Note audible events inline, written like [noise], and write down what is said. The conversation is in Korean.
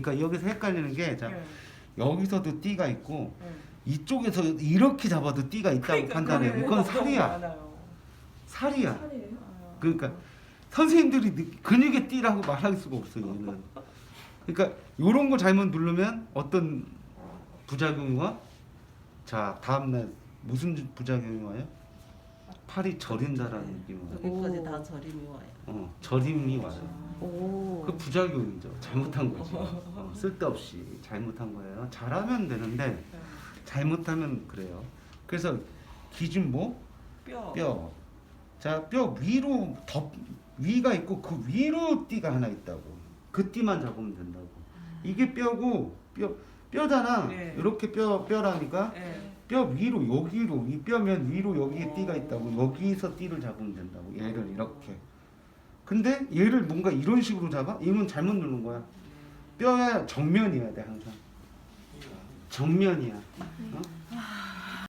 그러니까 여기서 헷갈리는 게 자, 네. 여기서도 띠가 있고 네. 이쪽에서 이렇게 잡아도 띠가 있다고 그러니까 판단해. 그거는 그건 너무 살이야. 많아요. 살이야. 살이에요? 아. 그러니까 선생님들이 느- 근육의 띠라고 말할 수가 없어 얘는. 그러니까 요런 거 잘못 누르면 어떤 부작용이 와? 자 다음날 무슨 부작용이 와요? 팔이 저린다라는 느낌이 와요. 여기까지 오. 다 저림이 와요. 어, 저림이 와요. 오. 그 부작용이죠. 잘못한 거지. [laughs] 어, 쓸데없이 잘못한 거예요. 잘하면 되는데 네. 잘못하면 그래요. 그래서 기준 뭐? 뼈. 뼈. 자, 뼈 위로 덮 위가 있고 그 위로 띠가 하나 있다고. 그 띠만 잡으면 된다고. 이게 뼈고 뼈 뼈잖아. 네. 이렇게 뼈 뼈라니까 네. 뼈 위로 여기로 이 뼈면 위로 여기에 어. 띠가 있다고. 여기서 띠를 잡으면 된다고. 얘를 이렇게. 근데 얘를 뭔가 이런 식으로 잡아? 이건 잘못 누른 거야. 뼈야 정면이어야 돼 항상. 정면이야. 어?